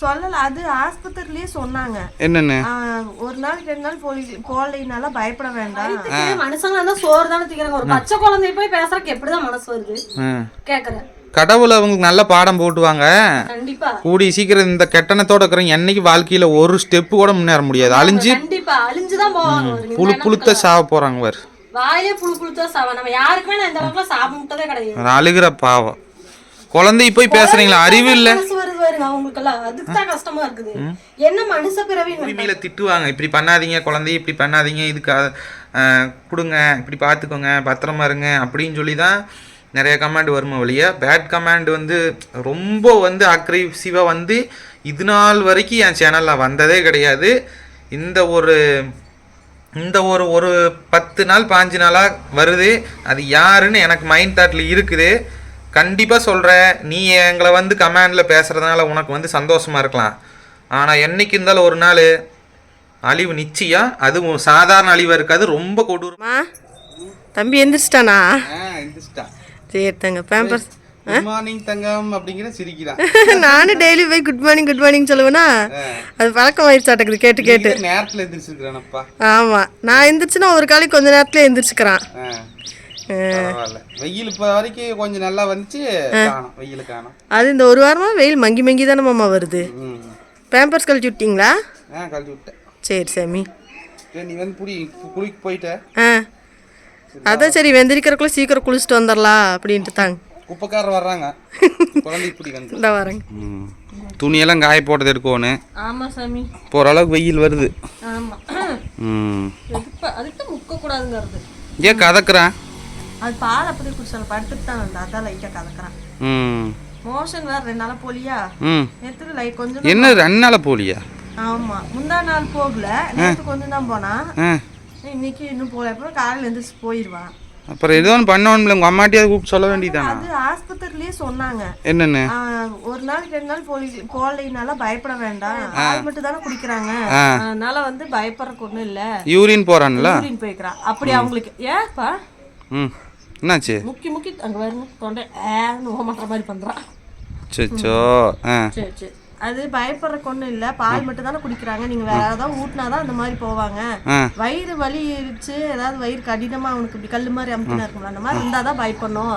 சொல்லல அது ஆஸ்பத்திரிலயே சொன்னாங்க. என்னென்னு? ஒரு நாள் ரெண்டு நாள் போலி போகலைனால பயப்பட வேண்டாம். மனுஷங்க இருந்தா சோறு தானே திங்கிறாங்க ஒரு பச்சை குழந்தை போய் பேசுறதுக்கு எப்படிதான் மனசு வருது? கேக்குறேன். கடவுள் அவங்களுக்கு நல்ல பாடம் போட்டுவாங்க. கண்டிப்பா. கூடி சீக்கிரம் இந்த கெட்டணத்தோட இருக்கிறவங்க என்னைக்கு வாழ்க்கையில ஒரு ஸ்டெப்பு கூட முன்னேற முடியாது. அழிஞ்சு புழு புழுத்த சாவ போறாங்க பாரு. வாயிலே புழு புழுத்தா சாவ. நம்ம யாருக்குமே நான் இந்த அளவுக்கு சாப்பிட்டதே கிடையாது. அழுகிற பாவம். குழந்தை போய் பேசுறீங்களா? அறிவு இல்ல. உரிமையில திட்டுவாங்க. இப்படி பண்ணாதீங்க குழந்தைய இப்படி பண்ணாதீங்க. இதுக்கு கொடுங்க இப்படி பார்த்துக்கோங்க பத்திரமா இருங்க அப்படின்னு சொல்லி தான் நிறைய கமாண்ட் வருமா ஒழிய பேட் கமாண்ட் வந்து ரொம்ப வந்து அக்ரெசிவாக வந்து இது நாள் வரைக்கும் என் சேனலில் வந்ததே கிடையாது. இந்த ஒரு இந்த ஒரு ஒரு பத்து நாள் பாஞ்சு நாளாக வருது. அது யாருன்னு எனக்கு மைண்ட் தாட்டில் இருக்குது. கண்டிப்பாக சொல்கிறேன் நீ எங்களை வந்து கமாண்டில் பேசுகிறதுனால உனக்கு வந்து சந்தோஷமாக இருக்கலாம். ஆனால் என்னைக்கு இருந்தாலும் ஒரு நாள் அழிவு நிச்சயம். அதுவும் சாதாரண அழிவாக இருக்காது. ரொம்ப கொடூரமா. தம்பி எந்திரிச்சிட்டானா? எந்திரிச்சிட்டா சரி தங்க பேம்பர்ஸ் குட் மார்னிங் தங்கம் அப்படிங்கிற சிரிக்கிறான் நானும் டெய்லி போய் குட் மார்னிங் குட் மார்னிங் சொல்லுவேனா? அது பழக்கம் ஆயிடுச்சாட்டக்குது. கேட்டு கேட்டு. நேரத்தில் எந்திரிச்சிருக்கிறானப்பா. ஆமா. நான் எந்திரிச்சுன்னா ஒரு காலைக்கு கொஞ்ச நேரத்துல எந்திரிச்சுக்கிறான். வெயில் இப்போ வரைக்கும் கொஞ்சம் நல்லா வந்துச்சு. காணும் வெயில் காணும். அது இந்த ஒரு வாரமா வெயில் மங்கி மங்கி தானே மாமா வருது. பேம்பர்ஸ் கழிச்சு விட்டீங்களா? ஆ கழட்டி விட்டேன். சரி சாமி. சரி, நீ வந்து புடி குளிக்கு போயிட்ட. ஆ. அதான் சரி வெந்திரிக்கிறக்குள்ள சீக்கிரம் குளிச்சுட்டு வந்துடலாம் அப்படின்ட்டு தாங்க குப்பைக்காரர் வர்றாங்க. குழந்தை இப்படி வந்து. இந்த வரேங்க. துணியெல்லாம் காய போட்டது எடுக்கணும் ஆமா சாமி. இப்போ ஓரளவுக்கு வெயில் வருது. ஆமா. ம். அதுக்கு முக்க கூடாதுங்கிறது ஏன் கதக்குறான் அது பால் அப்படியே குடிச்சாலும் படுத்துட்டு தான் வந்தா. அதான் லைட்டாக கலக்குறான். மோஷன் வேற ரெண்டு நாளா போலியா? நேற்று லைட் கொஞ்சம் என்ன ரெண்டு நாள் போலியா? ஆமா முந்தா நாள் போகல. நேற்று கொஞ்சம் தான் போனா. இன்னைக்கு இன்னும் போகல. அப்புறம் காலையில எழுந்திரிச்சு போயிடுவான் அப்புறம் ஒன்று பண்ணணும்ல உங்கள் அம்மாட்டியாவது கூப்பிட்டு சொல்ல வேண்டியதானா அது ஆஸ்பத்திரிலயே சொன்னாங்க. என்னென்னு? ஒரு நாள் ரெண்டு நாள் போலி போகலைனால பயப்பட வேண்டாம். பால் மட்டும் தானே குடிக்கிறாங்க. அதனால வந்து பயப்படுறதுக்கு ஒண்ணும் இல்ல. யூரின் போகிறான்ல யூரின் போய்க்கிறான். அப்படி அவங்களுக்கு ஏப்பா ம். என்னாச்சு? முக்கி முக்கி அங்க வருங்க தொண்டை. ஏன்னு ஓமாட்டுற மாதிரி பண்றான் சச்சோ ஆ. சரி சரி. அது பயப்படுறதுக்கு ஒண்ணும் இல்ல. பால் மட்டும் தானே குடிக்கிறாங்க. நீங்க வேற ஏதாவது ஊட்டினாதான் அந்த மாதிரி போவாங்க. வயிறு வலி இருந்துச்சு ஏதாவது வயிறு கடினமா அவனுக்கு இப்படி கல்லு மாதிரி அமுத்தினா இருக்கும்ல அந்த மாதிரி இருந்தாதான் பயப்படணும்.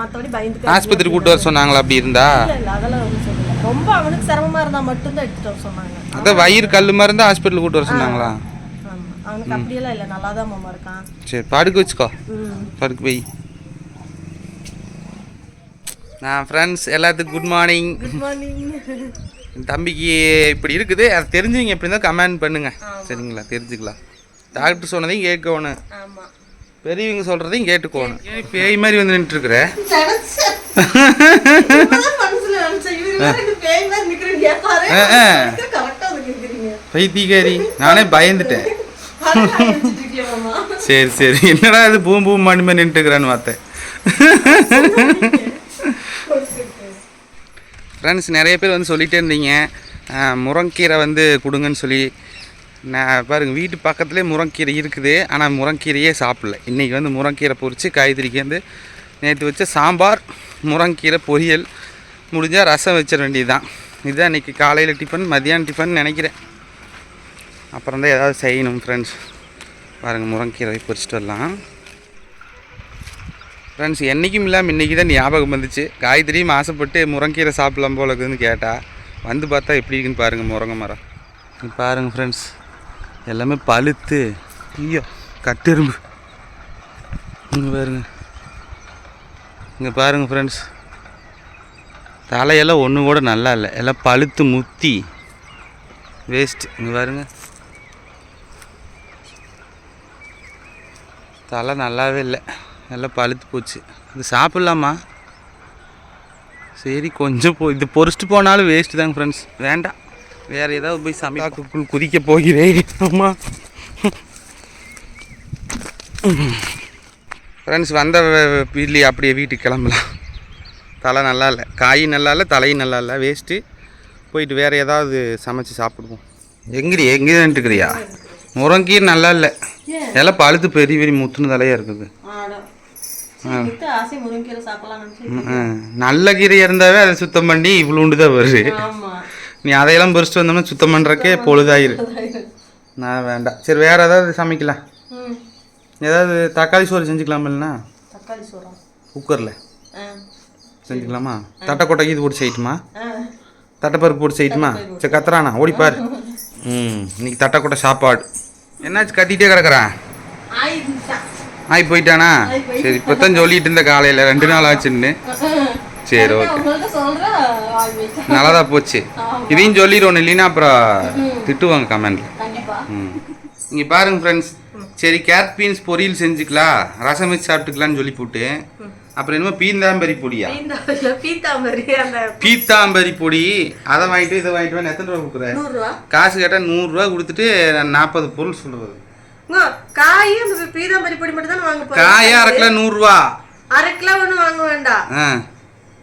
மத்தபடி பயந்துக்க ஆஸ்பத்திரி கூட்டு வர சொன்னாங்களா? அப்படி இருந்தா? இல்ல அதெல்லாம் ஒன்றும் சொல்லல. ரொம்ப அவனுக்கு சிரமமா இருந்தா மட்டும்தான் எடுத்துட்டு வர சொன்னாங்க. அதான் வயிறு கல் மாதிரி இருந்தால் ஹாஸ்பிட்டல் கூட்டு வர சொன்னாங்களா? அவனுக்கு அப்படியெல்லாம் இல்ல. நல்லா தான் மாமா இருக்கான். சரி படுக்க வச்சுக்கோ. படுக்க போய் நான் ஃப்ரெண்ட்ஸ் எல்லாத்துக்கும் குட் மார்னிங் குட் மார்னிங் தம்பிக்கு இப்படி இருக்குது. அது தெரிஞ்சவங்க எப்படி இருந்தால் கமெண்ட் பண்ணுங்க சரிங்களா? தெரிஞ்சுக்கலாம். டாக்டர் சொன்னதையும் கேட்கணும். பெரியவங்க சொல்கிறதையும் கேட்டுக்கோணும். பேய் மாதிரி வந்து நிக்கிறீங்க. பைத்தியக்காரி. நானே பயந்துட்டேன். சரி சரி. என்னடா இது? பூம் பூம் மாடி மாதிரி நின்றுட்டுருக்குறான்னு பார்த்தேன். ஃப்ரெண்ட்ஸ் நிறைய பேர் வந்து சொல்லிகிட்டே இருந்தீங்க. முரங்கீரை வந்து கொடுங்கன்னு சொல்லி. நான் பாருங்கள் வீட்டு பக்கத்துலேயே முரங்கீரை இருக்குது. ஆனால் முரங்கீரையே சாப்பிடல. இன்றைக்கி வந்து முரங்கீரை பொரித்து காய்கறிக்கு வந்து நேற்று வச்ச சாம்பார் முரங்கீரை பொரியல் முடிஞ்சால் ரசம் வச்சிட வேண்டியது தான் இதுதான் இன்றைக்கி காலையில் டிஃபன் மதியானம் டிஃபன் நினைக்கிறேன். அப்புறம் தான் ஏதாவது செய்யணும் ஃப்ரெண்ட்ஸ் பாருங்கள் முருங்கீரை பொறிச்சிட்டு வரலாம். ஃப்ரெண்ட்ஸ் என்றைக்கும் இல்லாமல் இன்றைக்கி தான் ஞாபகம் வந்துச்சு. காயத்ரியும் ஆசைப்பட்டு முருங்கீரை சாப்பிடலாம் போல இருக்குதுன்னு கேட்டால் வந்து பார்த்தா எப்படி இருக்குன்னு பாருங்கள் முருங்கை மரம். பாருங்கள் ஃப்ரெண்ட்ஸ் எல்லாமே பழுத்து ஐயோ கட்டெரும்பு. இங்கே பாருங்க. இங்கே பாருங்கள் ஃப்ரெண்ட்ஸ் தலையெல்லாம் ஒன்று கூட நல்லா இல்லை. எல்லாம் பழுத்து முத்தி வேஸ்ட் இங்கே பாருங்கள் தலை நல்லாவே இல்லை. எல்லாம் பழுத்து போச்சு. இது சாப்பிட்லாமா? சரி கொஞ்சம் போ இது பொறிச்சிட்டு போனாலும் வேஸ்ட்டு தாங்க ஃப்ரெண்ட்ஸ் வேண்டாம். வேறு ஏதாவது போய் சமைக்குள் குதிக்க போகிறேன். அம்மா. ஃப்ரெண்ட்ஸ் வந்த வீட்லேயே அப்படியே வீட்டுக்கு கிளம்பலாம். தலை நல்லா இல்லை. காய் நல்லா இல்லை தலையும் நல்லா இல்லை. வேஸ்ட்டு போயிட்டு வேறு ஏதாவது சமைச்சு சாப்பிடுவோம். எங்கடி எங்கே நின்றுக்கிறியா? முருங்கீர் நல்லா இல்லை. எல்லாம் பழுத்து பெரிய பெரிய முத்துன தலையாக இருக்குது. நல்ல கீரை இருந்தாவே அதை சுத்தம் பண்ணி இவ்வளோண்டு தான் வருது நீ அதையெல்லாம் பறிச்சுட்டு வந்தோம்னா சுத்தம் பண்ணுறக்கே பொழுதாயிரு. நான் வேண்டாம். சரி வேறு ஏதாவது சமைக்கலாம். ஏதாவது தக்காளி சோறு செஞ்சுக்கலாம் சோறா? குக்கரில். செஞ்சுக்கலாமா? தட்டைக்கொட்டைக்கு இது போட்டு செய்யட்டுமா? தட்டைப்பருப்பு போட்டு செய்யட்டுமா? சரி கத்துறானா? ஓடிப்பார். ம் இன்னைக்கு தட்டைக்கொட்டை சாப்பாடு. என்னாச்சு கத்திட்டே கிடக்குறான். ஆய் போயிட்டானா? சரி இப்போ தான் சொல்லிட்டு இருந்த காலையில். ரெண்டு நாள் ஆச்சுன்னு. சரி ஓகே. உங்கள்கிட்ட சொல்கிறேன் ஆய் வைக்க நல்லதா போச்சு. இதையும் சொல்லிடுவோம் இல்லைன்னா அப்புறம் திட்டுவாங்க கமெண்ட்ல. ம். இங்கே பாருங்க ஃப்ரெண்ட்ஸ் சரி கேரட் பீன்ஸ் பொரியல் செஞ்சுக்கலாம் ரசம் வச்சு சாப்பிட்டுக்கலாம்னு சொல்லி போட்டு அப்புறம் என்னமோ பீந்தாம்பரி பொடியா? பீத்தாம்பரி அந்த பீத்தாம்பரி பொடி. அதை வாங்கிட்டு இதை வாங்கிட்டு வந்து எத்தனை ரூபா கொடுக்குற? நூறுரூவா. காசு கேட்டால் நூறுரூவா கொடுத்துட்டு நாற்பது பொருள் சொல்கிறது காய் அந்த பீதாம்பரி பொடி மட்டும் தான் வாங்க போறேன் காயா அரை கிலோ நூறுரூவா. அரை கிலோ ஒன்றும் வாங்க வேண்டாம் ஆ.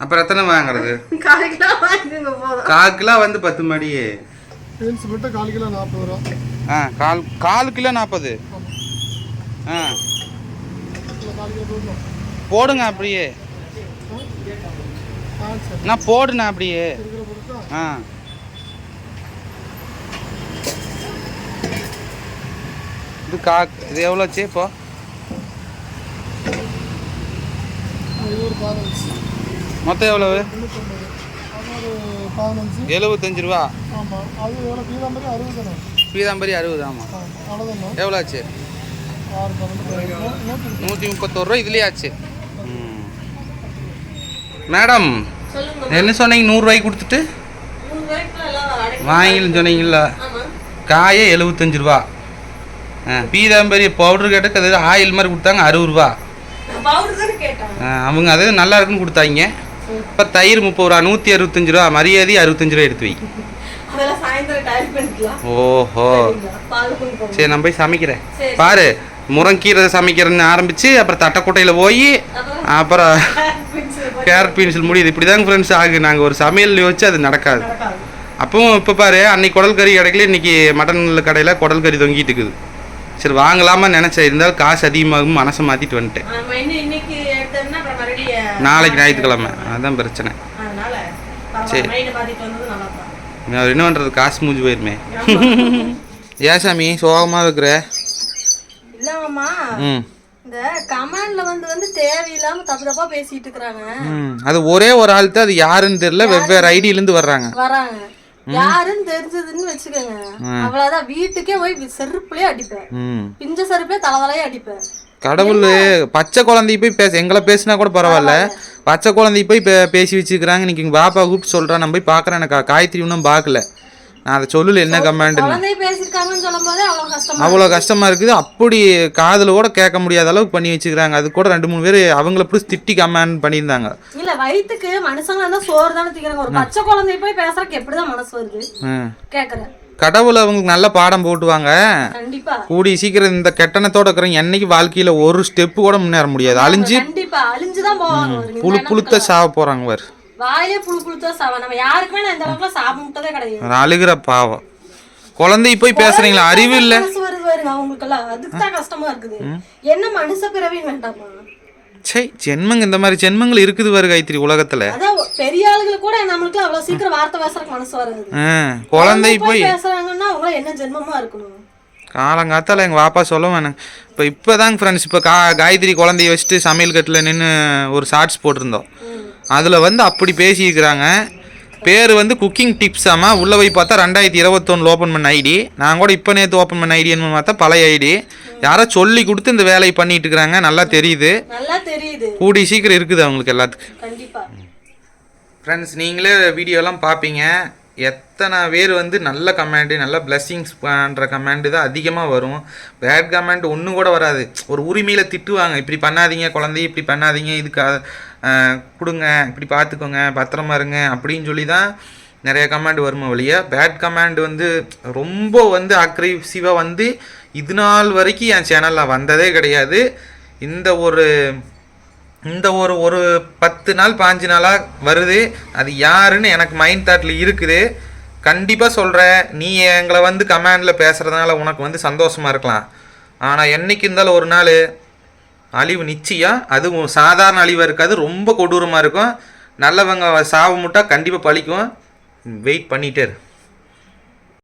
அப்புறம் எத்தனை வாங்குறது? கால் கிலோ போதும். கால் கிலோ வந்து பத்து மடி. பீன்ஸ் மட்டும் கால் கிலோ நாற்பது ரூபா. ஆ கால் கால் கிலோ நாற்பது. ஆ. போடுங்க அப்படியே. நான் போடுண்ணா அப்படியே. ஆ. இது கா இது எவ்வளோச்சு இப்போ? மொத்தம் எவ்வளவு? எழுபத்தஞ்சு ரூபா. பீதாம்பரி அறுபது தானே? பீதாம்பரி அறுபது ஆமாம் ஆ அவ்வளோதானே எவ்வளோ ஆச்சு? நூற்றி முப்பத்தோரு ரூபா இதுலேயே ஆச்சு. மேடம் என்ன சொன்னீங்க? நூறுரூவாய்க்கு கொடுத்துட்டு? வாங்கிலன்னு சொன்னீங்களா காயே எழுபத்தஞ்சு ரூபா. பீதாம்பரி பவுடர் கேட்டக்கு அது ஆயில் மாதிரி கொடுத்தாங்க அறுபது ரூபா. அவங்க அதே நல்லா இருக்குன்னு கொடுத்தாங்க. இப்போ தயிர் முப்பது ரூபா நூற்றி அறுபத்தஞ்சு ரூபா மரியாதை அறுபத்தஞ்சு ரூபா எடுத்து வை. அதெல்லாம் சாயந்தரம் டைம் பண்ணிக்கலாம் ஓஹோ. சரி நான் போய் சமைக்கிறேன். பாரு. முருங்கீரை சமைக்கிறேன்னு ஆரம்பிச்சு அப்புறம் தட்டைக்கொட்டையில் போய் அப்புறம் கேரட் பீன்ஸில் முடியுது. இப்படி தாங்க ஃப்ரெண்ட்ஸ் ஆகு நாங்கள் ஒரு சமையல் யோசிச்சு அது நடக்காது. அப்பவும் இப்போ பாரு அன்னைக்கு குடல் கறி கிடைக்கல இன்னைக்கு மட்டன் கடையில் குடல் கறி தொங்கிட்டு இருக்குது. சரி வாங்கலாமா நினச்சேன். இருந்தாலும் காசு அதிகமாகும் மனசை மாற்றிட்டு வந்துட்டேன். நாளைக்கு ஞாயிற்றுக்கிழமை. அதுதான் பிரச்சனை. சரி. என்ன பண்ணுறது காசு மூஞ்சி போயிருமே. ஏன் சாமி சோகமாக இருக்கிற? இல்லம்மா இந்த கமெண்ட்ல வந்து வந்து தேவையில்லாம தப்பு தப்பா பேசிட்டு இருக்கிறாங்க. ம். அது ஒரே ஒரு ஆள் அது யாருன்னு தெரியல வெவ்வேறு ஐடியிலேருந்து வர்றாங்க. வராங்க யாருன்னு தெரிஞ்சதுன்னு வச்சுக்கோங்க. அவ்வளவுதான். வீட்டுக்கே போய் செருப்புலயே அடிப்பேன். பிஞ்ச செருப்பே தலைவலையே அடிப்பேன். கடவுள் பச்சை குழந்தைய போய் பேச எங்களை பேசினா கூட பரவாயில்ல. பச்சை குழந்தைய போய் பேசி வச்சுக்கிறாங்க இன்னைக்கு பாப்பா கூப்பிட்டு சொல்கிறேன் நான் போய் பார்க்குறேன். எனக்கு காயத்ரி இன்னும் பார்க்கல. நான் அதை சொல்லல என்ன கமெண்ட் குழந்தைய பேசிருக்காங்கன்னு சொல்லும் போதே அவ்வளவு கஷ்டமா அவ்வளோ கஷ்டமாக இருக்குது. அப்படி காதில் கூட கேட்க முடியாத அளவுக்கு பண்ணி வச்சுக்கிறாங்க. அது கூட ரெண்டு மூணு பேர் அவங்கள பிடிச்சி திட்டி கமெண்ட் பண்ணியிருந்தாங்க. இல்ல வயித்துக்கு மனுஷங்க இருந்தா சோறு தானே திக்கிறாங்க ஒரு பச்சை குழந்தைய போய் பேசுறதுக்கு எப்படிதான் மனசு வருது? ம். கேக்குறேன். கடவுள் அவங்களுக்கு நல்ல பாடம் போட்டுவாங்க. கூடி சீக்கிரம் இந்த கெட்டணத்தோட இருக்கிறவங்க என்னைக்கு வாழ்க்கையில் ஒரு ஸ்டெப்பு கூட முன்னேற முடியாது. அழிஞ்சு புழு புழுத்த சாவ போகிறாங்க பாரு. வாயிலே புழு புழுத்தா சாவ. நம்ம யாருக்குமே நான் இந்த அளவுக்குலாம் சாப்பிட முட்டதே கிடையாது அழுகிற பாவம். குழந்தை போய் பேசுறீங்களா? அறிவு இல்ல. வருது பாருங்க அவங்களுக்கெல்லாம். அதுக்கு தான் கஷ்டமா இருக்குது. என்ன மனுஷ பிறவின்னு வேண்டாமா? சே ஜென்மங்க இந்த மாதிரி ஜென்மங்கள் இருக்குது பாரு காயத்ரி உலகத்துல. பெரிய ஆளுங்களுக்கு கூட நம்மளுக்கு அவ்வளவு சீக்கிரம் வார்த்தை பேசுறதுக்கு மனசு வராது. ஆ, குழந்தை போய் பேசுறாங்கன்னா அவங்க என்ன ஜென்மமா இருக்கணும்? காலங்காத்தால எங்கள் வாப்பா சொல்ல வேணாம் இப்போ இப்போ தாங்க ஃப்ரெண்ட்ஸ் இப்போ கா காயத்ரி குழந்தைய வச்சுட்டு சமையல் கட்டில் நின்று ஒரு ஷார்ட்ஸ் போட்டிருந்தோம். அதில் வந்து அப்படி பேசியிருக்கிறாங்க. பேர் வந்து குக்கிங் டிப்ஸ் ஆமா. உள்ளே போய் பார்த்தா ரெண்டாயிரத்தி இருபத்தொன்னில் ஓப்பன் பண்ண ஐடி நான் கூட இப்போ நேற்று ஓப்பன் பண்ண ஐடின்னு பார்த்தா பழைய ஐடி யாரோ சொல்லி கொடுத்து இந்த வேலையை பண்ணிட்டு இருக்கிறாங்க. நல்லா தெரியுது. நல்லா தெரியுது. கூடி சீக்கிரம் இருக்குது அவங்களுக்கு எல்லாத்துக்கும். ஃப்ரெண்ட்ஸ் நீங்களே வீடியோலாம் பார்ப்பீங்க. எத்தனை பேர் வந்து நல்ல கமெண்டு நல்ல பிளஸ்ஸிங்ஸ் பண்ணுற கமெண்டு தான் அதிகமாக வரும். பேட் கமெண்ட் ஒன்றும் கூட வராது. ஒரு உரிமையில் திட்டுவாங்க. இப்படி பண்ணாதீங்க குழந்தைய இப்படி பண்ணாதீங்க. இதுக்கு கொடுங்க. இப்படி பார்த்துக்கோங்க. பத்திரமா இருங்க. அப்படின்னு சொல்லி தான் நிறைய கமெண்ட் வருமா வழிய பேட் கமெண்ட் வந்து ரொம்ப வந்து அக்ரெசிவாக வந்து இது நாள் வரைக்கும் என் சேனலில் வந்ததே கிடையாது. இந்த ஒரு இந்த ஒரு ஒரு பத்து நாள் பாஞ்சு நாளாக வருது. அது யாருன்னு எனக்கு மைண்ட் தாட்டில் இருக்குது. கண்டிப்பாக சொல்கிறேன் நீ எங்களை வந்து கமாண்டில் பேசுகிறதுனால உனக்கு வந்து சந்தோஷமாக இருக்கலாம். ஆனால் என்றைக்கு இருந்தாலும் ஒரு நாள் அழிவு நிச்சயம். அதுவும் சாதாரண அழிவாக இருக்காது. ரொம்ப கொடூரமாக இருக்கும். நல்லவங்க சாவு முட்டா கண்டிப்பாக பழிக்கும். வெயிட் பண்ணிகிட்டே இரு.